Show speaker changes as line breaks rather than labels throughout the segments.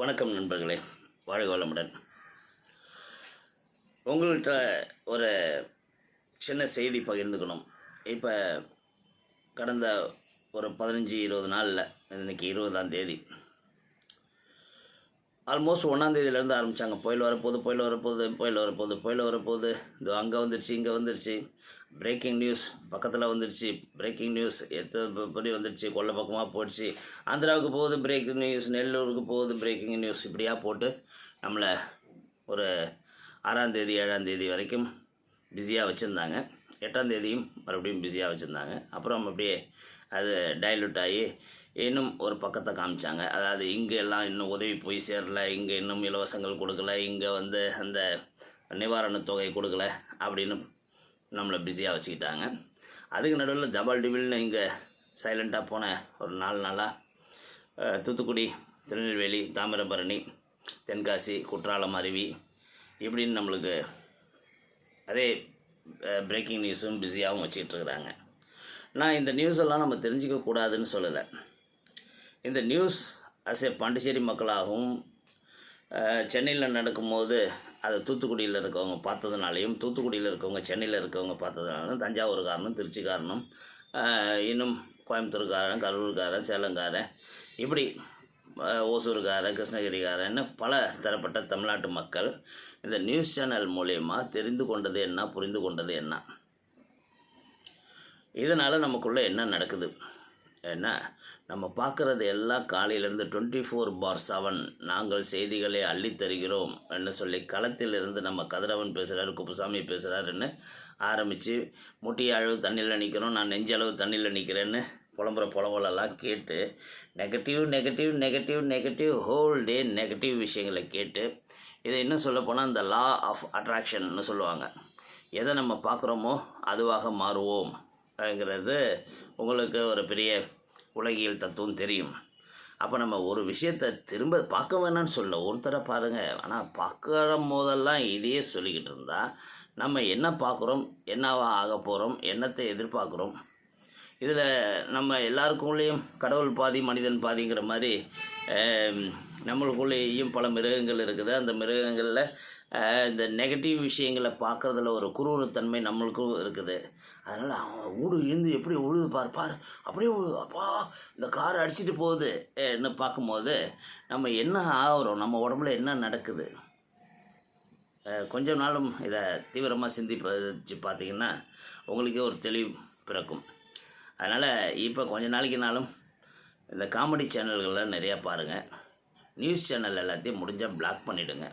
வணக்கம் நண்பர்களே வாழ்க வளமுடன் உங்கள்கிட்ட ஒரு சின்ன செய்தி பகிர்ந்துக்கணும். இப்போ கடந்த ஒரு பதினஞ்சு இருபது நாளில் இன்றைக்கி இருபதாம் தேதி ஆல்மோஸ்ட் ஒன்றாந்தேதியிலேருந்து ஆரம்பித்தாங்க புயல் வரப்போகுது புயல் வரப்போகுது புயல் வரப்போகுது புயல் வரப்போகுது. இது அங்கே வந்துருச்சு இங்கே வந்துருச்சு. பிரேக்கிங் நியூஸ் பக்கத்தில் வந்துடுச்சு பிரேக்கிங் நியூஸ் எத்தனை வந்துடுச்சு கொல்லை பக்கமாக போயிடுச்சு. ஆந்திராவுக்கு போகுது பிரேக்கிங் நியூஸ் நெல்லூருக்கு போகுது பிரேக்கிங் நியூஸ் இப்படியா போட்டு நம்மளை ஒரு ஆறாம் தேதி ஏழாம் தேதி வரைக்கும் பிஸியாக வச்சுருந்தாங்க. எட்டாம் தேதியும் மறுபடியும் பிஸியாக வச்சுருந்தாங்க. அப்புறம் அப்படியே அது டைலூட் ஆகி இன்னும் ஒரு பக்கத்தை காமிச்சாங்க. அதாவது இங்கே எல்லாம் இன்னும் உதவி போய் சேரல. இங்கே இன்னும் இலவசங்கள் கொடுக்கல. இங்கே வந்து அந்த நிவாரணத் தொகை கொடுக்கல. அப்படின்னு நம்மளை பிஸியாக வச்சுக்கிட்டாங்க. அதுக்கு நடுவில் ஜபால் டிவில்னு இங்கே சைலண்ட்டாக போன ஒரு நாலு நாளாக தூத்துக்குடி திருநெல்வேலி தாமிரபரணி தென்காசி குற்றாலம் அருவி இப்படின்னு நம்மளுக்கு அதே பிரேக்கிங் நியூஸும் பிஸியாகவும் வச்சுக்கிட்டுருக்குறாங்க நான் இந்த நியூஸ் எல்லாம் நம்ம தெரிஞ்சுக்க கூடாதுன்னு சொல்லலை. இந்த நியூஸ் அஸ் ஏ பாண்டிச்சேரி மக்களாகவும் சென்னையில் நடக்கும்போது அதை தூத்துக்குடியில் இருக்கவங்க பார்த்ததுனாலையும் தூத்துக்குடியில் இருக்கவங்க சென்னையில் இருக்கவங்க பார்த்ததுனாலும் தஞ்சாவூர்காரனும் திருச்சிக்காரனும் இன்னும் கோயம்புத்தூர்காரன் கரூர்காரன் சேலங்காரன் இப்படி ஓசூர்காரன் கிருஷ்ணகிரிகாரன்னு பல தரப்பட்ட தமிழ்நாட்டு மக்கள் இந்த நியூஸ் சேனல் மூலயமா தெரிந்து கொண்டது என்ன புரிந்து கொண்டது என்ன? இதனால் நமக்குள்ளே என்ன நடக்குது? என்ன? நம்ம பார்க்குறது எல்லாம் காலையிலேருந்து டுவெண்ட்டி ஃபோர் பார் செவன் நாங்கள் செய்திகளை அள்ளித் தருகிறோம் என்று சொல்லி களத்தில் இருந்து நம்ம கதிரவன் பேசுகிறாரு குப்புசாமி பேசுகிறாருன்னு ஆரம்பித்து முட்டி அளவு தண்ணியில் நிற்கிறோம் நான் நெஞ்சளவு தண்ணியில் நிற்கிறேன்னு புலம்புற புலம்பலெல்லாம் கேட்டு negative negative negative negative whole day negative விஷயங்களை கேட்டு இதை இன்னும் சொல்லப்போனால் இந்த லா ஆஃப் அட்ராக்ஷன்னு சொல்லுவாங்க. எதை நம்ம பார்க்குறோமோ அதுவாக மாறுவோம். ங்கிறது உங்களுக்கு ஒரு பெரிய உலகியல் தத்துவம் தெரியும். அப்போ நம்ம ஒரு விஷயத்தை திரும்ப பார்க்க வேணாம்னு சொல்ல ஒருத்தரை பாருங்கள் ஆனால் பார்க்குற போதெல்லாம் இதையே சொல்லிக்கிட்டு இருந்தால் நம்ம என்ன பார்க்குறோம் என்னவா ஆக போகிறோம் என்னத்தை எதிர்பார்க்குறோம்? இதில் நம்ம எல்லாருக்குள்ளேயும் கடவுள் பாதி மனிதன் பாதிங்கிற மாதிரி நம்மளுக்குள்ளேயும் பல மிருகங்கள் இருக்குது. அந்த மிருகங்களில் இந்த நெகட்டிவ் விஷயங்களை பார்க்குறதுல ஒரு குரூரத்தன்மை நம்மளுக்கும் இருக்குது. அதனால் அவன் ஊடு இருந்து எப்படி உழுது பார் பார். அப்படியே உழுது அப்பா இந்த கார் அடிச்சிட்டு போகுது என்ன பார்க்கும்போது நம்ம என்ன ஆகிறோம்? நம்ம உடம்புல என்ன நடக்குது? கொஞ்சம் கொஞ்ச நாளும் இதை தீவிரமாக சிந்திச்சு பார்த்தீங்கன்னா உங்களுக்கே ஒரு தெளிவு பிறக்கும். அதனால் இப்போ கொஞ்ச நாளைக்குனாலும் இந்த காமெடி சேனல்கள்லாம் நிறையா பாருங்கள் நியூஸ் சேனல் எல்லாத்தையும் முடிஞ்சால் பிளாக் பண்ணிவிடுங்க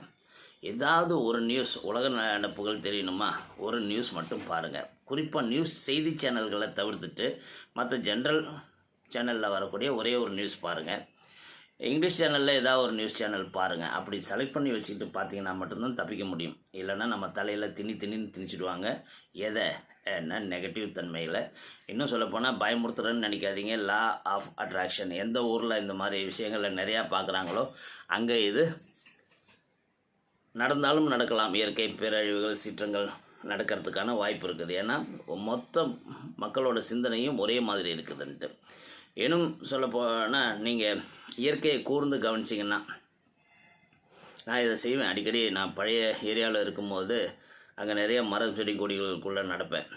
ஏதாவது ஒரு நியூஸ் உலக நடப்புகள் தெரியணுமா? ஒரு நியூஸ் மட்டும் பாருங்கள் குறிப்பாக நியூஸ் செய்தி சேனல்களை தவிர்த்துட்டு மற்ற ஜென்ரல் சேனலில் வரக்கூடிய ஒரே ஒரு நியூஸ் பாருங்கள் இங்கிலீஷ் சேனலில் ஏதாவது ஒரு நியூஸ் சேனல் பாருங்கள் அப்படி செலக்ட் பண்ணி வச்சுக்கிட்டு பார்த்தீங்கன்னா மட்டும்தான் தப்பிக்க முடியும். இல்லைன்னா நம்ம தலையில் திணி திணின்னு திணிச்சிடுவாங்க. எதை? என்ன? நெகட்டிவ் தன்மையில். இன்னும் சொல்லப்போனால் பயமுறுத்துறேன்னு நினைக்காதீங்க. லா ஆஃப் அட்ராக்ஷன் எந்த ஊரில் இந்த மாதிரி விஷயங்களை நிறையா பார்க்குறாங்களோ அங்கே இது நடந்தாலும் நடக்கலாம். இயற்கை பேரழிவுகள் சீற்றங்கள் நடக்கிறதுக்கான வாய்ப்பு இருக்குது. ஏன்னா மொத்த மக்களோட சிந்தனையும் ஒரே மாதிரி இருக்குதுன்ட்டு. இன்னும் சொல்லப்போனால் நீங்கள் இயற்கையை கூர்ந்து கவனிச்சிங்கன்னா நான் இதை செய்வேன். அடிக்கடி நான் பழைய ஏரியாவில் இருக்கும்போது அங்கே நிறைய மரம் செடி கொடிகளுக்குள்ளே நடப்பேன்.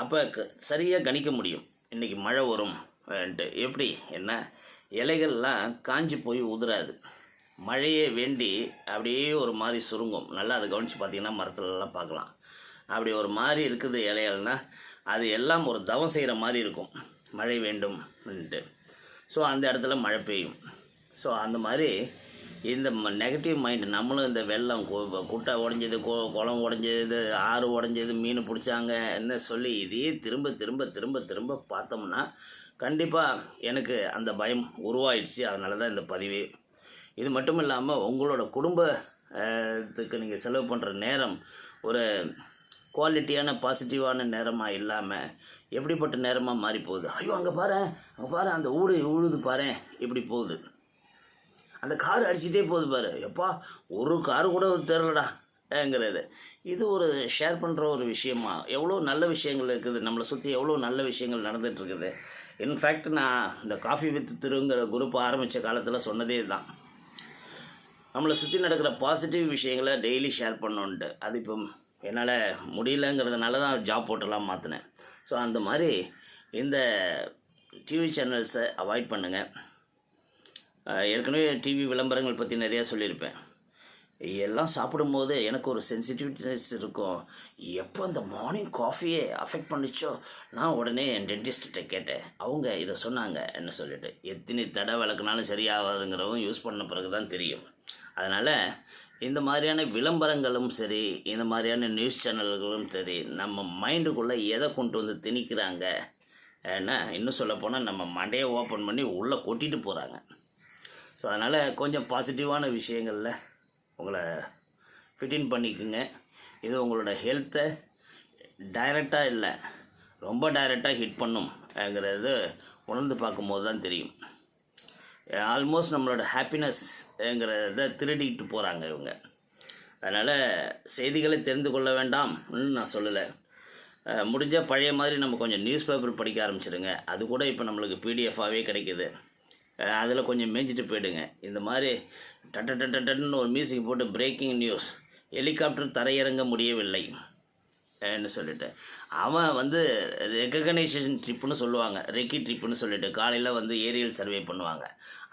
அப்போ க சரியாக கணிக்க முடியும். இன்றைக்கி மழை வரும் எப்படி என்ன? இலைகள்லாம் காஞ்சி போய் உதிராது. மழையே வேண்டி அப்படியே ஒரு மாதிரி சுருங்கும். நல்லா அதை கவனித்து பார்த்தீங்கன்னா மரத்துலலாம் பார்க்கலாம். அப்படி ஒரு மாதிரி இருக்குது இலைகள்னா அது எல்லாம் ஒரு தவம் செய்கிற மாதிரி இருக்கும். மழை வேண்டும்ன்ட்டு ஸோ அந்த இடத்துல மழை பெய்யும். ஸோ அந்த மாதிரி இந்த நெகட்டிவ் மைண்ட் நம்மளும் இந்த வெள்ளம் கு- குட்டை உடஞ்சது குளம் உடஞ்சது ஆறு உடஞ்சது மீன் பிடிச்சாங்க என்ன சொல்லி இதையே திரும்ப திரும்ப திரும்ப திரும்ப பார்த்தோம்னா கண்டிப்பாக எனக்கு அந்த பயம் உருவாயிடுச்சு. அதனால தான் இந்த பதிவே இது மட்டும் இல்லாமல் உங்களோட குடும்பத்துக்கு நீங்கள் செலவு பண்ணுற நேரம் ஒரு குவாலிட்டியான பாசிட்டிவான நேரமாக இல்லாமல் எப்படிப்பட்ட நேரமாக மாறி போகுது? ஐயோ அங்கே பாரு அங்கே பாரு அந்த ஊடு உழுது பாரு இப்படி போகுது. அந்த கார் அடிச்சிட்டே போகுது பாரு. எப்பா ஒரு கார் கூட தெரிலடாங்கிறது இது ஒரு ஷேர் பண்ணுற ஒரு விஷயமா? எவ்வளோ நல்ல விஷயங்கள் இருக்குது? நம்மளை சுற்றி எவ்வளோ நல்ல விஷயங்கள் நடந்துகிட்ருக்குது இருக்குது? இன்ஃபேக்ட் நான் இந்த காஃபி வித் திருங்கிற குரூப் ஆரம்பித்த காலத்தில் சொன்னதே தான் நம்மளை சுற்றி நடக்கிற பாசிட்டிவ் விஷயங்களை டெய்லி ஷேர் பண்ணணுன்ட்டு அது இப்போ என்னால் முடியலங்கிறதுனால தான் ஜாப் போட்டெல்லாம் மாற்றினேன் ஸோ அந்த மாதிரி இந்த டிவி சேனல்ஸை அவாய்ட் பண்ணுங்கள் ஏற்கனவே டிவி விளம்பரங்கள் பற்றி நிறையா சொல்லியிருப்பேன். எல்லாம் சாப்பிடும்போது எனக்கு ஒரு சென்சிட்டிவிட்டினஸ் இருக்கும். எப்போ அந்த மார்னிங் காஃபியே அஃபெக்ட் பண்ணிச்சோ நான் உடனே என் டென்டிஸ்ட்டை கேட்டேன். அவங்க இதை சொன்னாங்க என்ன சொல்லிட்டு எத்தனை தடவை விளக்குனாலும் சரியாகாதுங்கிறவும் யூஸ் பண்ண பிறகு தான் தெரியும். அதனால் இந்த மாதிரியான விளம்பரங்களும் சரி இந்த மாதிரியான நியூஸ் சேனல்களும் சரி நம்ம மைண்டுக்குள்ளே எதை கொண்டு வந்து திணிக்கிறாங்க? ஏன்னா இன்னும் சொல்லப்போனால் நம்ம மண்டையை ஓப்பன் பண்ணி உள்ளே கொட்டிட்டு போகிறாங்க ஸோ அதனால் கொஞ்சம் பாசிட்டிவான விஷயங்களில் உங்களை ஃபிட்டின் பண்ணிக்குங்க. இது உங்களோட ஹெல்த்தை டைரெக்டாக இல்லை ரொம்ப டைரெக்டாக ஹிட் பண்ணும்ங்கிறது உணர்ந்து பார்க்கும்போது தான் தெரியும். ஆல்மோஸ்ட் நம்மளோட ஹாப்பினஸ்ங்கிறத திருடிட்டு போகிறாங்க இவங்க. அதனால் செய்திகளை தெரிந்து கொள்ள வேண்டாம்னு நான் சொல்லலை. முடிஞ்ச பழைய மாதிரி நம்ம கொஞ்சம் நியூஸ் பேப்பர் படிக்க ஆரம்பிச்சிடுங்க அது கூட இப்போ நம்மளுக்கு பிடிஎஃபாகவே கிடைக்குது. அதில் கொஞ்சம் மேய்ஞ்சிட்டு போயிடுங்க. இந்த மாதிரி டட்ட டட்ட ஒரு மியூசிக் போட்டு பிரேக்கிங் நியூஸ் ஹெலிகாப்டர் தரையிறங்க முடியவில்லை. என்ன சொல்லிட்டு? அவன் வந்து ரெகக்னைசேஷன் ட்ரிப்புன்னு சொல்லுவாங்க. ரெக்கி ட்ரிப்புன்னு சொல்லிட்டு காலையில் வந்து ஏரியல் சர்வே பண்ணுவாங்க.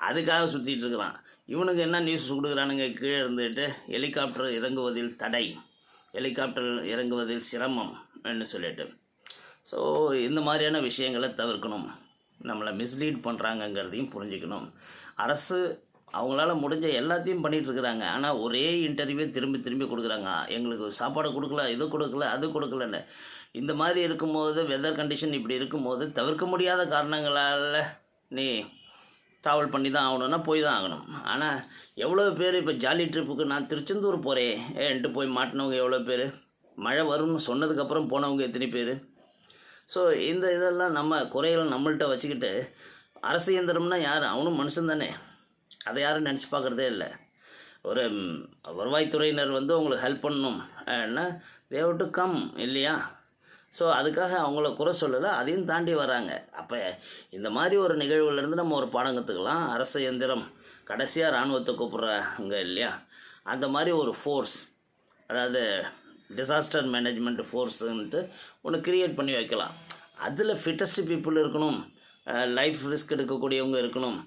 அதுக்காக சுற்றிட்டு இருக்கிறான் இவனுக்கு என்ன நியூஸ் கொடுக்குறானுங்க? கீழே இருந்துட்டு ஹெலிகாப்டர் இறங்குவதில் தடை. ஹெலிகாப்டர் இறங்குவதில் சிரமம்னு சொல்லிட்டு. ஸோ இந்த மாதிரியான விஷயங்களை தவிர்க்கணும். நம்மளை மிஸ்லீட் பண்ணுறாங்கங்கிறதையும் புரிஞ்சுக்கணும். அரசு அவங்களால முடிஞ்ச எல்லாத்தையும் பண்ணிகிட்டு இருக்கிறாங்க ஆனால் ஒரே இன்டர்வியூ திரும்பி திரும்பி கொடுக்குறாங்க. எங்களுக்கு சாப்பாடு கொடுக்கல இது கொடுக்கல அது கொடுக்கலன்னு. இந்த மாதிரி இருக்கும்போது வெதர் கண்டிஷன் இப்படி இருக்கும்போது தவிர்க்க முடியாத காரணங்களால் நீ ட்ராவல் பண்ணி தான் ஆகணும்னா போய் தான் ஆகணும். ஆனால் எவ்வளோ பேர் இப்போ ஜாலி ட்ரிப்புக்கு நான் திருச்செந்தூர் போகிறேன் ஏன்ட்டு போய் மாட்டினவங்க எவ்வளோ பேர்? மழை வரும்னு சொன்னதுக்கப்புறம் போனவங்க எத்தனை பேர்? ஸோ இந்த இதெல்லாம் நம்ம குறைகளை நம்மள்கிட்ட வச்சுக்கிட்டு அரசு இயந்திரம்னா யார்? அவனும் மனுஷன் தானே. அதை யாரும் நினச்சி பார்க்குறதே இல்லை. ஒரு வருவாய்த்துறையினர் வந்து உங்களுக்கு ஹெல்ப் பண்ணணும் ஏன்னா தேவ் டு கம் இல்லையா? ஸோ அதுக்காக அவங்கள குறை சொல்லலை அதையும் தாண்டி வராங்க. அப்போ இந்த மாதிரி ஒரு நிகழ்வுலேருந்து நம்ம ஒரு பாடம் கற்றுக்கலாம் அரசு இயந்திரம் கடைசியாக இராணுவத்தை கூப்பிட்றாங்க இல்லையா? அந்த மாதிரி ஒரு ஃபோர்ஸ் அதாவது டிசாஸ்டர் மேனேஜ்மெண்ட் ஃபோர்ஸுன்ட்டு ஒன்று கிரியேட் பண்ணி வைக்கலாம். அதில் ஃபிட்டஸ்ட் பீப்புள் இருக்கணும். லைஃப் ரிஸ்க் எடுக்கக்கூடியவங்க இருக்கணும்.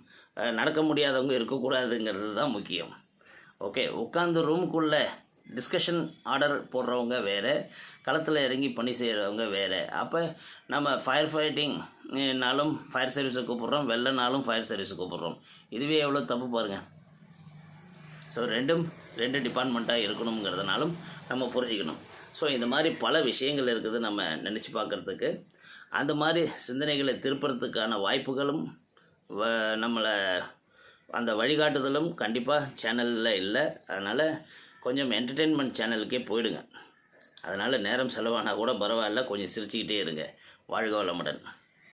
நடக்க முடியாதவங்க இருக்கக்கூடாதுங்கிறது தான் முக்கியம். ஓகே உட்காந்து ரூமுக்குள்ளே டிஸ்கஷன் ஆர்டர் போடுறவங்க வேறு களத்தில் இறங்கி பணி செய்கிறவங்க வேறு. அப்போ நம்ம ஃபயர் ஃபைட்டிங்னாலும் ஃபயர் சர்வீஸை கூப்பிட்றோம் வெள்ளனாலும் ஃபயர் சர்வீஸை கூப்பிட்றோம். இதுவே எவ்வளோ தப்பு பாருங்கள் ஸோ ரெண்டும் ரெண்டு டிபார்ட்மெண்ட்டாக இருக்கணுங்கிறதுனாலும் நம்ம புரிஞ்சுக்கணும். ஸோ இந்த மாதிரி பல விஷயங்கள் இருக்குது நம்ம நினச்சி பார்க்குறதுக்கு. அந்த மாதிரி சிந்தனைகளை திருப்புறத்துக்கான வாய்ப்புகளும் வ- நம்மளை அந்த வழிகாட்டுதலும் கண்டிப்பாக சேனலில் இல்லை. அதனால் கொஞ்சம் என்டர்டெயின்மெண்ட் சேனலுக்கே போயிடுங்க. அதனால் நேரம் செலவானா கூட பரவாயில்ல கொஞ்சம் சிரிச்சுக்கிட்டே இருங்க. வாழ்க வளமுடன்.